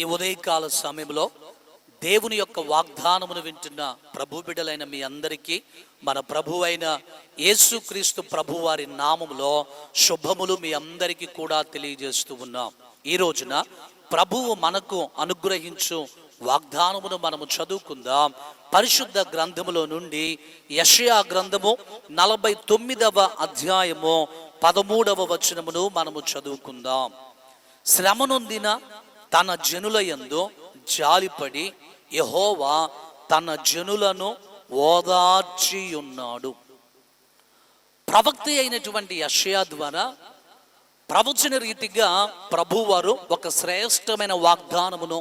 ఈ ఉదయకాల సమయంలో దేవుని యొక్క వాగ్దానమును వింటున్న ప్రభు బిడ్డలైన మీ అందరికీ మన ప్రభు అయిన యేసుక్రీస్తు ప్రభు వారి నామములో శుభములు మీ అందరికీ కూడా తెలియజేస్తూ ఉన్నాం. ఈ రోజున ప్రభువు మనకు అనుగ్రహించు వాగ్దానమును మనము చదువుకుందాం. పరిశుద్ధ గ్రంథములో నుండి యషయా గ్రంథము నలభై తొమ్మిదవ అధ్యాయము పదమూడవ వచనమును మనము చదువుకుందాం. శ్రమనొందిన తన జనుల యందు జాలిపడి యహోవా తన జనులను ఓదార్చి ఉన్నాడు అయినటువంటి యషయా ద్వారా ప్రవచన రీతిగా ప్రభువారు ఒక శ్రేష్టమైన వాగ్దానమును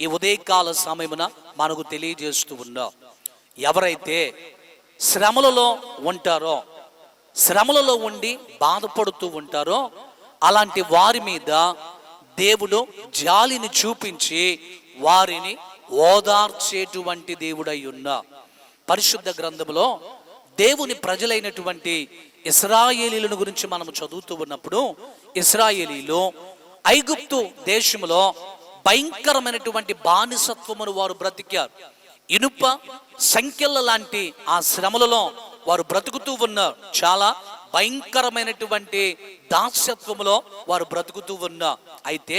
ఈ ఉదయకాల సమయమున మనకు తెలియజేస్తూ ఉన్నారు. ఎవరైతే శ్రమలలో ఉంటారో శ్రమలలో ఉండి బాధపడుతూ ఉంటారో అలాంటి వారి మీద దేవుడు జాలిని చూపించి వారిని ఓదార్చేటువంటి దేవుడై ఉన్న పరిశుద్ధ గ్రంథములో దేవుని ప్రజలైనటువంటి ఇస్రాయేలీలను గురించి మనం చదువుతూ ఉన్నప్పుడు ఇస్రాయేలీలు ఐగుప్తు దేశములో భయంకరమైనటువంటి బానిసత్వమును వారు బ్రతికారు. ఇనుప సంఖ్యల లాంటి ఆ శ్రమలలో వారు బ్రతుకుతూ ఉన్నారు. చాలా భయంకరమైనటువంటి దాస్యత్వములో వారు బ్రతుకుతూ ఉన్నా. అయితే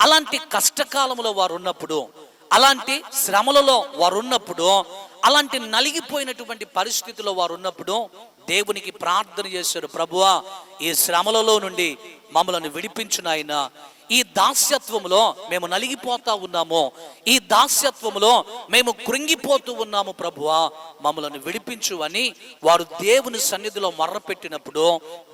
అలాంటి కష్టకాలంలో వారు ఉన్నప్పుడు అలాంటి శ్రమలలో వారు ఉన్నప్పుడు అలాంటి నలిగిపోయినటువంటి పరిస్థితిలో వారు ఉన్నప్పుడు దేవునికి ప్రార్థన చేశారు ప్రభువా ఈ శ్రమలలో నుండి మమ్మలను విడిపించునాయన ఈ దాస్యత్వంలో మేము నలిగిపోతా ఉన్నాము ఈ దాస్యత్వంలో మేము కృంగిపోతూ ఉన్నాము ప్రభువా మమ్మలను విడిపించు అని వారు దేవుని సన్నిధిలో మర్రపెట్టినప్పుడు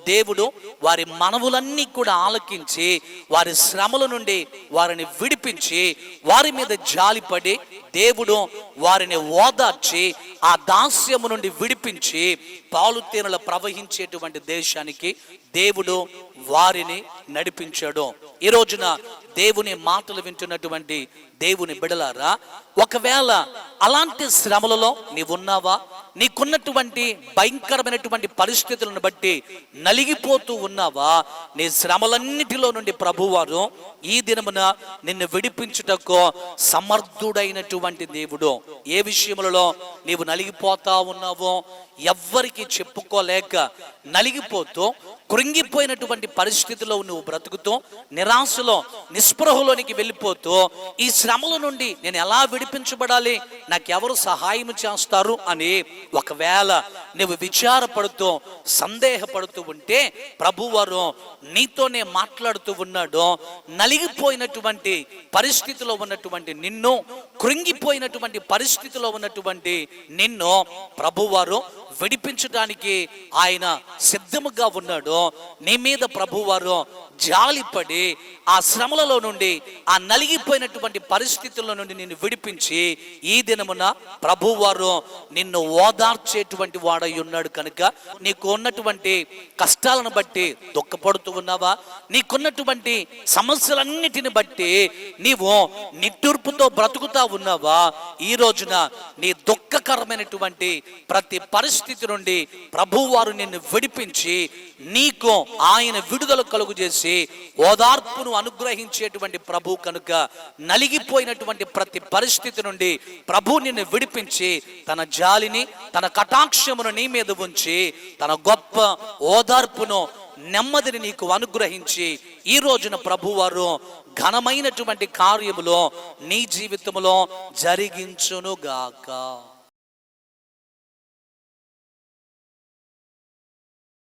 దేవుడు వారి మనవులన్నీ కూడా ఆలకించి వారి శ్రమల నుండి వారిని విడిపించి వారి మీద జాలిపడి దేవుడు వారిని ఓదార్చి ఆ దాస్యము నుండి విడిపించి పాలు ప్రవహించేటువంటి దేశానికి దేవుడు వారిని నడిపించాడు. ఈ రోజున దేవుని మాటలు వింటున్నటువంటి దేవుని బిడలారా ఒకవేళ అలాంటి శ్రమలలో నీవున్నావా? నీకున్నటువంటి భయంకరమైనటువంటి పరిస్థితులను బట్టి నలిగిపోతూ ఉన్నావా? నీ శ్రమలన్నిటిలో నుండి ప్రభువారు ఈ దినమున నిన్ను విడిపించుటకు సమర్థుడైనటువంటి దేవుడు. ఏ విషయములలో నీవు నలిగిపోతా ఉన్నావో ఎవ్వరికి చెప్పుకోలేక నలిగిపోతూ కృంగిపోయినటువంటి పరిస్థితిలో నువ్వు బ్రతుకుతూ నిరాశలో నిస్పృహలోనికి వెళ్ళిపోతూ ఈ శ్రమల నుండి నేను ఎలా విడిపించబడాలి? నాకెవరు సహాయం చేస్తారు? అని ఒకవేళ నువ్వు విచారపడుతూ సందేహపడుతూ ఉంటే ప్రభువారు నీతోనే మాట్లాడుతూ ఉన్నాడు. నలిగిపోయినటువంటి పరిస్థితిలో ఉన్నటువంటి నిన్ను కృంగిపోయినటువంటి పరిస్థితిలో ఉన్నటువంటి నిన్ను ప్రభువారు విడిపించడానికి ఆయన సిద్ధముగా ఉన్నాడు. నీ మీద ప్రభువారు జాలిపడి ఆ శ్రమలలో నుండి ఆ నలిగిపోయినటువంటి పరిస్థితుల్లో నుండి నిన్ను విడిపించి ఈ దినమున ప్రభువారు నిన్ను ఓదార్చేటువంటి వాడై ఉన్నాడు కనుక నీకు ఉన్నటువంటి కష్టాలను బట్టి దుఃఖపడుతూ ఉన్నావా? నీకున్నటువంటి సమస్యలన్నిటిని బట్టి నీవు నిట్టూర్పుతో బ్రతుకుతా ఉన్నావా? ఈ రోజున నీ దుఃఖకరమైనటువంటి ప్రతి పరిస్థితి నుండి ప్రభువారు నిన్ను విడిపించి నీకు ఆయన విడుదల కలుగు చేసి ఓదార్పును అనుగ్రహించేటువంటి ప్రభు కనుక నలిగిపోయినటువంటి ప్రతి పరిస్థితి నుండి ప్రభు నిన్ను విడిపించి తన జాలిని తన కటాక్షమును నీ మీద ఉంచి తన గొప్ప ఓదార్పును నెమ్మదిని నీకు అనుగ్రహించి ఈ రోజున ప్రభువారు ఘనమైనటువంటి కార్యములో నీ జీవితంలో జరిగించునుగాక.